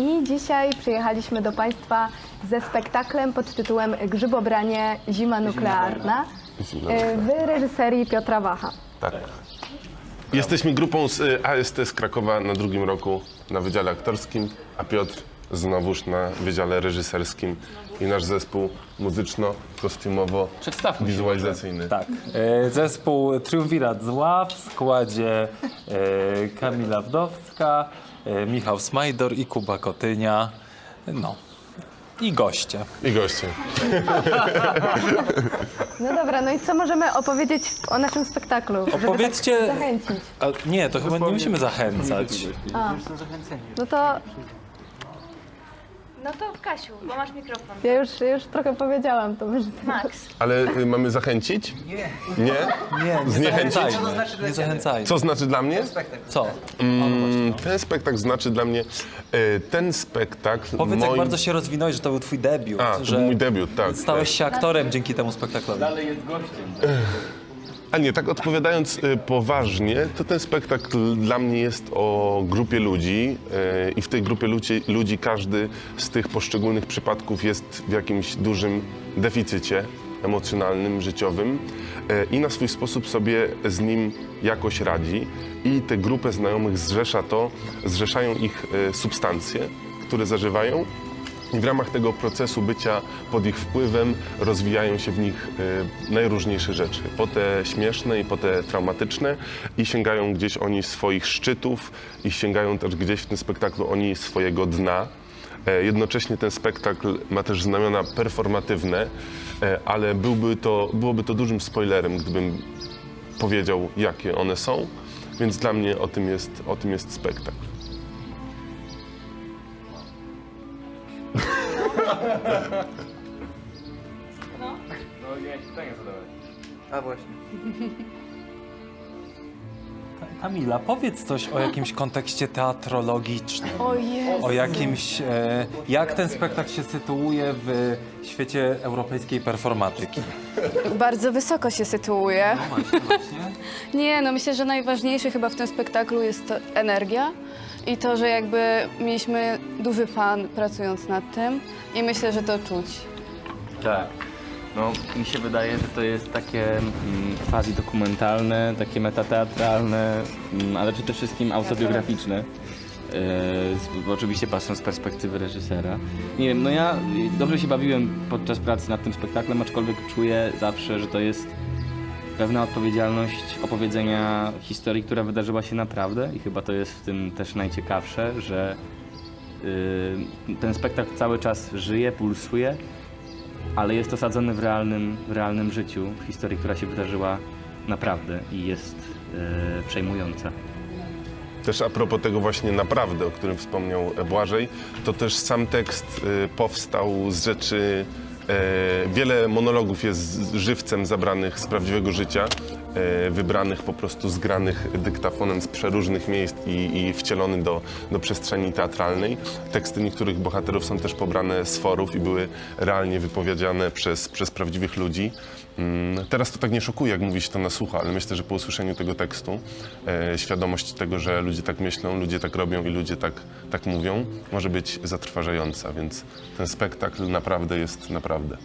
i dzisiaj przyjechaliśmy do Państwa ze spektaklem pod tytułem Grzybobranie Zima Nuklearna e, w reżyserii Piotra Wacha. Tak. Jesteśmy grupą z y, AST z Krakowa na drugim roku na Wydziale Aktorskim, a Piotr znowuż na Wydziale Reżyserskim i nasz zespół Przedstawmy się muzyczno-wizualizacyjny. Tak. E, Zespół Triumvirat Zła w składzie e, Kamila Wdowska, e, Michał Smajdor i Kuba Kotynia. No. I goście. I goście. No dobra, no i co możemy opowiedzieć o naszym spektaklu? żeby Opowiedzcie- Tak zachęcić. A, nie, to chyba nie musimy zachęcać. No to No to Kasiu, bo masz mikrofon. ja już, już trochę powiedziałam, to może. Max. Ale y, mamy zachęcić? Nie. Nie? Nie, nie Zniechęcić? zachęcajmy. Nie zachęcajmy. Co znaczy dla mnie? Co? Mm, ten spektakl znaczy dla mnie, y, ten spektakl Powiedz, jak moim... bardzo się rozwinąłeś, że to był twój debiut. A, to że był mój debiut, tak. Stałeś tak. się aktorem dzięki temu spektaklowi. A nie, tak odpowiadając y, poważnie, to ten spektakl dla mnie jest o grupie ludzi y, i w tej grupie ludzi, ludzi każdy z tych poszczególnych przypadków jest w jakimś dużym deficycie emocjonalnym, życiowym y, i na swój sposób sobie z nim jakoś radzi. I tę grupę znajomych zrzesza to, zrzeszają ich substancje, które zażywają i w ramach tego procesu bycia pod ich wpływem rozwijają się w nich y, najróżniejsze rzeczy. Po te śmieszne i po te traumatyczne i sięgają gdzieś oni swoich szczytów i sięgają też gdzieś w tym spektaklu oni swojego dna. E, Jednocześnie ten spektakl ma też znamiona performatywne, e, ale byłby to, byłoby to dużym spoilerem, gdybym powiedział, jakie one są. Więc dla mnie o tym jest, o tym jest spektakl. Kamila, powiedz coś o jakimś kontekście teatrologicznym. O Jezu. O jakimś, e, jak ten spektakl się sytuuje w świecie europejskiej performatyki. Bardzo wysoko się sytuuje. Nie, no myślę, że najważniejsze chyba w tym spektaklu jest to energia i to, że jakby mieliśmy duży fan pracując nad tym i myślę, że to czuć. Tak. No, mi się wydaje, że to jest takie mm, quasi dokumentalne, takie metateatralne, mm, ale przede wszystkim autobiograficzne. Z, oczywiście patrząc z perspektywy reżysera. Nie wiem, no ja dobrze się bawiłem podczas pracy nad tym spektaklem, aczkolwiek czuję zawsze, że to jest pewna odpowiedzialność opowiedzenia historii, która wydarzyła się naprawdę i chyba to jest w tym też najciekawsze, że y, ten spektakl cały czas żyje, pulsuje, ale jest osadzony w realnym, w realnym życiu, w historii, która się wydarzyła naprawdę i jest y, przejmująca. Też a propos tego właśnie naprawdę, o którym wspomniał Błażej, to też sam tekst y, powstał z rzeczy, e, wiele monologów jest żywcem zabranych z prawdziwego życia, e, wybranych po prostu, zgranych dyktafonem z przeróżnych miejsc i, i wcielony do, do przestrzeni teatralnej. Teksty niektórych bohaterów są też pobrane z forów i były realnie wypowiedziane przez, przez prawdziwych ludzi. Mm, Teraz to tak nie szokuje, jak mówi się to na sucho, ale myślę, że po usłyszeniu tego tekstu e, świadomość tego, że ludzie tak myślą, ludzie tak robią i ludzie tak, tak mówią, może być zatrważająca, więc ten spektakl naprawdę jest naprawdę.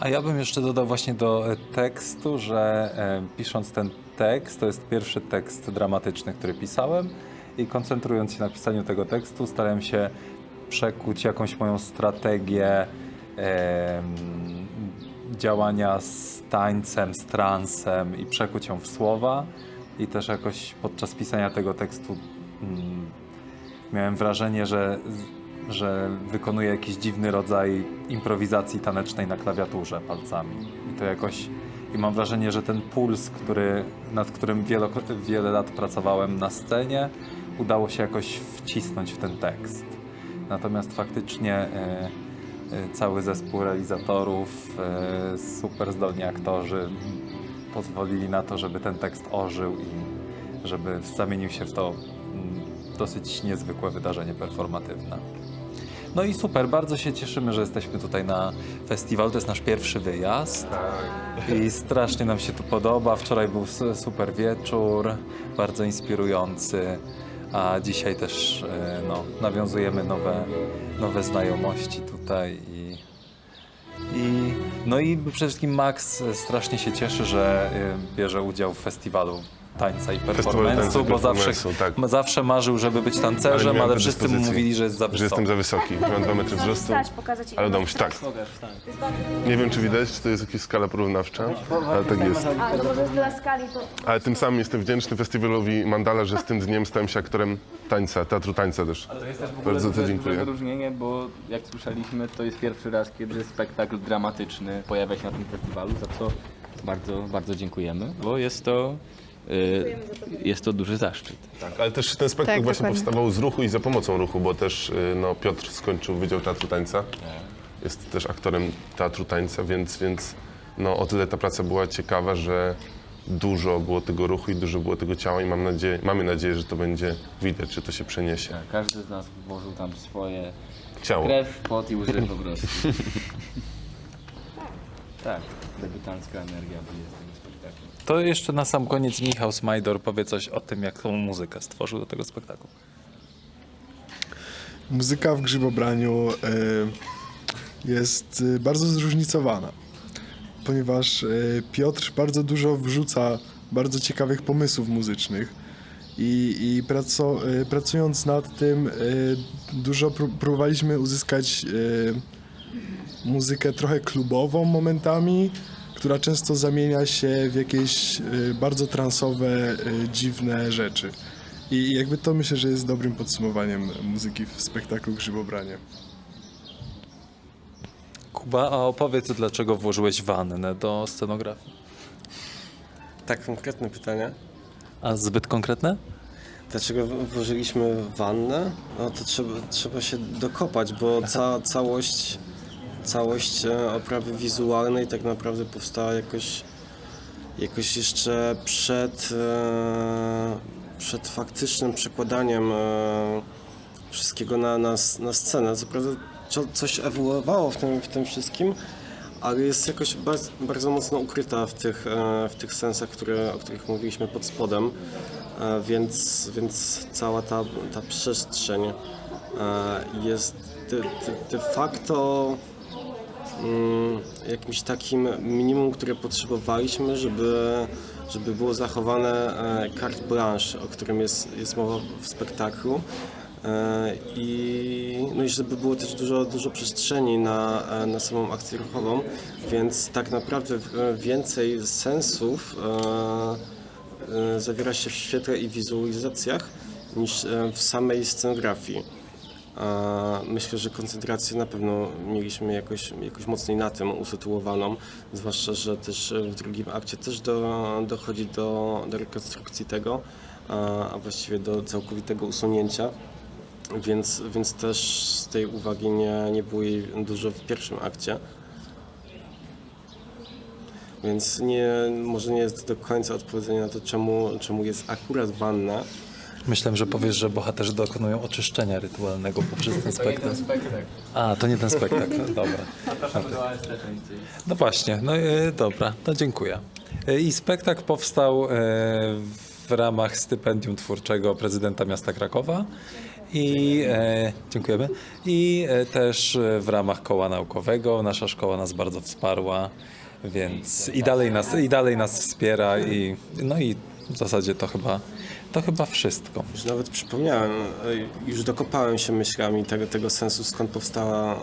A ja bym jeszcze dodał właśnie do e, tekstu, że e, pisząc ten tekst, to jest pierwszy tekst dramatyczny, który pisałem i koncentrując się na pisaniu tego tekstu, starałem się przekuć jakąś moją strategię em, działania z tańcem, z transem i przekuć ją w słowa. I też jakoś podczas pisania tego tekstu mm, miałem wrażenie, że, że wykonuję jakiś dziwny rodzaj improwizacji tanecznej na klawiaturze palcami. I to jakoś. I mam wrażenie, że ten puls, który, nad którym wielo, wiele lat pracowałem na scenie, udało się jakoś wcisnąć w ten tekst. Natomiast faktycznie e, e, cały zespół realizatorów, e, super zdolni aktorzy pozwolili na to, żeby ten tekst ożył i żeby zamienił się w to mm, dosyć niezwykłe wydarzenie performatywne. No i super, bardzo się cieszymy, że jesteśmy tutaj na festiwalu. To jest nasz pierwszy wyjazd. I strasznie nam się tu podoba. Wczoraj był su- super wieczór, bardzo inspirujący. a dzisiaj też e, no, nawiązujemy nowe, nowe znajomości tutaj i, i no i przede wszystkim Max strasznie się cieszy, że e, bierze udział w festiwalu tańca i performance'u, bo zawsze, performance'u, tak. zawsze marzył, żeby być tancerzem, nie ale, miałem wszyscy mu mówili, że jest za Że wysoki. jestem za wysoki, mam 2 metry wzrostu. Wstać, pokazać Ale udało mi się, tak. Nie wiem, czy widać, czy to jest jakaś skala porównawcza, ale tak jest. A, no może dla skali to... Ale tym samym jestem wdzięczny festiwalowi Mandala, że z tym dniem stałem się aktorem tańca, teatru tańca też. To jest też w ogóle Bardzo duże, dziękuję. duże wyróżnienie, bo jak słyszeliśmy, to jest pierwszy raz, kiedy spektakl dramatyczny pojawia się na tym festiwalu, za co bardzo, bardzo dziękujemy, bo jest to, jest to duży zaszczyt. Tak, ale też ten spektakl Tak, właśnie dokładnie. powstawał z ruchu i za pomocą ruchu, bo też y, no, Piotr skończył Wydział Teatru Tańca. Jest też aktorem Teatru Tańca, więc, więc no, o tyle ta praca była ciekawa, że dużo było tego ruchu i dużo było tego ciała i mam nadzieję, mamy nadzieję, że to będzie widać, że to się przeniesie. Tak, każdy z nas włożył tam swoje Ciało. krew, pot i łzy po prostu. tak, debiutancka energia bije z tego. To jeszcze na sam koniec Michał Smajdor powie coś o tym, jaką muzykę stworzył do tego spektaklu. Muzyka w grzybobraniu e, jest e, bardzo zróżnicowana, ponieważ e, Piotr bardzo dużo wrzuca bardzo ciekawych pomysłów muzycznych i, i praco, e, pracując nad tym e, dużo pró- próbowaliśmy uzyskać e, muzykę trochę klubową momentami, która często zamienia się w jakieś e, bardzo transowe, e, dziwne rzeczy. I jakby to myślę, że jest dobrym podsumowaniem muzyki w spektaklu Grzybobranie. Kuba, a opowiedz, dlaczego włożyłeś wannę do scenografii? Tak, konkretne pytanie. A zbyt konkretne? Dlaczego włożyliśmy wannę? No to trzeba, trzeba się dokopać, bo ca, całość, całość e, oprawy wizualnej tak naprawdę powstała jakoś, jakoś jeszcze przed, e, przed faktycznym przekładaniem e, wszystkiego na, na, na scenę. Co prawda co, coś ewoluowało w tym, w tym wszystkim, ale jest jakoś bardzo, bardzo mocno ukryta w tych, w tych sensach, które, o których mówiliśmy pod spodem. Więc, więc cała ta, ta przestrzeń jest de, de, de facto jakimś takim minimum, które potrzebowaliśmy, żeby, żeby było zachowane e, carte blanche, o którym jest, jest mowa w spektaklu. E, I, no i żeby było też dużo, dużo przestrzeni na, e, na samą akcję ruchową, więc tak naprawdę więcej sensów zawiera się w świetle i wizualizacjach niż w samej scenografii. Myślę, że koncentrację na pewno mieliśmy jakoś, jakoś mocniej na tym usytuowaną, zwłaszcza, że też w drugim akcie też do, dochodzi do, do rekonstrukcji tego, a, właściwie do całkowitego usunięcia. Więc, więc też z tej uwagi nie, nie było jej dużo w pierwszym akcie. Więc nie, może nie jest do końca odpowiedzenie na to, czemu, czemu jest akurat wanna. Myślałem, że powiesz, że bohaterzy dokonują oczyszczenia rytualnego poprzez ten spektakl. A, to nie ten spektakl, dobra. No właśnie, no dobra, no dziękuję. I spektakl powstał e, w ramach stypendium twórczego prezydenta miasta Krakowa i e, dziękujemy. I e, też w ramach koła naukowego. Nasza szkoła nas bardzo wsparła, więc i dalej nas, i dalej nas wspiera i no i w zasadzie to chyba to chyba wszystko. Już nawet przypomniałem, już dokopałem się myślami tego, tego sensu, skąd powstała e,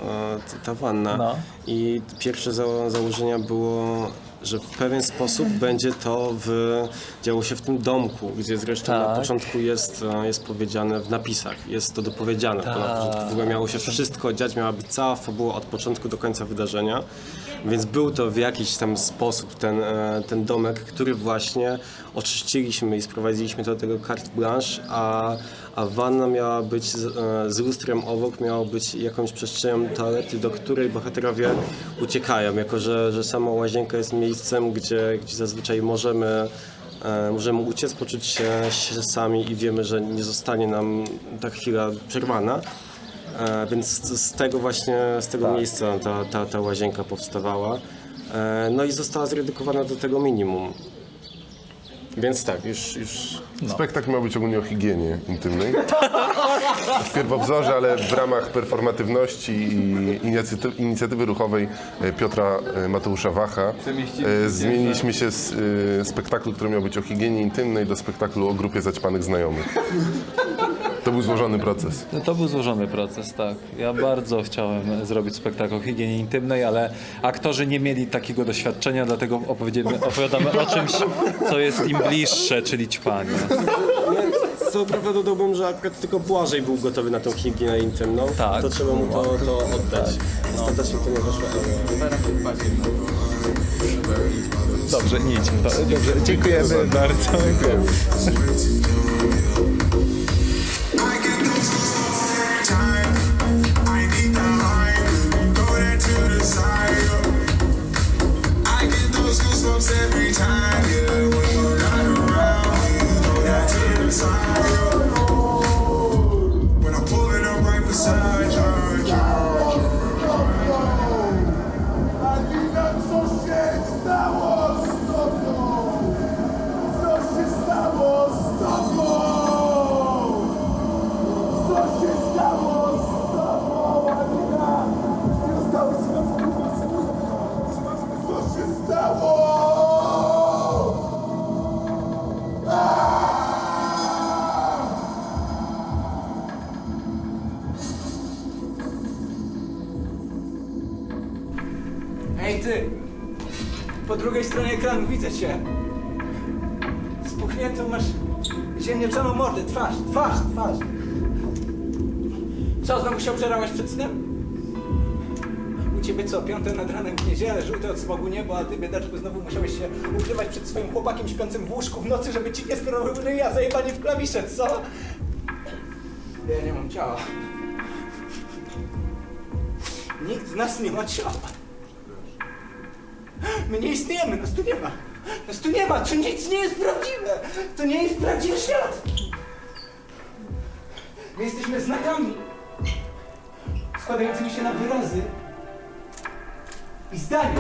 ta- wanna. No. I pierwsze za, założenia było, że w pewien sposób będzie to w, działo się w tym domku, gdzie zresztą na Tak. początku jest, e, jest powiedziane w napisach, jest to dopowiedziane. To na początku w ogóle miało się wszystko dziać, miała być cała fabuła od początku do końca wydarzenia. Więc był to w jakiś tam sposób ten, e, ten domek, który właśnie oczyściliśmy i sprowadziliśmy do tego carte blanche, a, a wanna miała być z, e, z lustrem obok, miała być jakąś przestrzenią toalety, do której bohaterowie uciekają, jako że, że sama łazienka jest miejscem, gdzie, gdzie zazwyczaj możemy e, możemy uciec, poczuć się, się sami i wiemy, że nie zostanie nam ta chwila przerwana. E, więc z, tego właśnie, z tego miejsca ta, ta, ta łazienka powstawała. E, no i została zredukowana do tego minimum. Więc tak, już, już Spektakl miał być ogólnie o higienie intymnej. W pierwowzorze, ale w ramach performatywności i inicjatywy, inicjatywy ruchowej e, Piotra Mateusza Wacha zmieniliśmy się z spektaklu, który miał być o higienie intymnej do spektaklu o grupie zaćpanych znajomych. To był złożony proces. No to był złożony proces, tak. Ja bardzo chciałem zrobić spektakl o higienie intymnej, ale aktorzy nie mieli takiego doświadczenia, dlatego opowiedziemy, opowiadamy o czymś, co jest im bliższe, czyli ćpanie. co prawda dodałbym, że akurat tylko Błażej był gotowy na tą higienę intymną. Tak. To trzeba mu to, to oddać. Ostatecznie to nie wyszło. Dobrze, nie idźmy. Dobrze, dziękujemy bardzo. Po drugiej stronie ekranu widzę cię. Spuchniętą masz ziemniaczaną mordę, twarz, twarz, twarz. Co, znowu się obżerałeś przed snem? U ciebie co, piąte nad ranem w niedzielę, żółte od smogu niebo, a ty biedaczku znowu musiałeś się ukrywać przed swoim chłopakiem śpiącym w łóżku w nocy, żeby ci nie sprawił ryja zajebanie w klawisze, co? Ja nie mam ciała. Nikt z nas nie ma ciała. My nie istniejemy, nas tu nie ma. Nas tu nie ma, tu nic nie jest prawdziwe. To nie jest prawdziwy świat. My jesteśmy znakami składającymi się na wyrazy i zdania.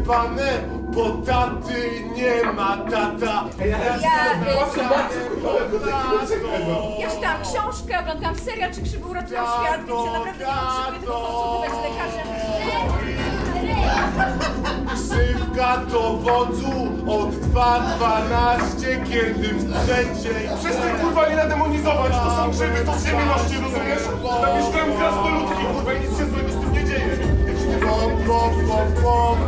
Przejebane, bo taty nie ma tata. Ja, ja czytałam książkę, oglądałam serial, czy krzywy uratują świat, więc ja naprawdę nie potrzebuję tylko konsultować z lekarzem. Ksywka to wodzu od 2.12, kiedy w trzeciej... Przestań kurwa nie nademonizować, to są grzyby, to z ziemności, rozumiesz? Tam mieszkają krasnoludki, kurwa i nic się złego z tym nie dzieje. Jak się nie pom, pom, pom, pom,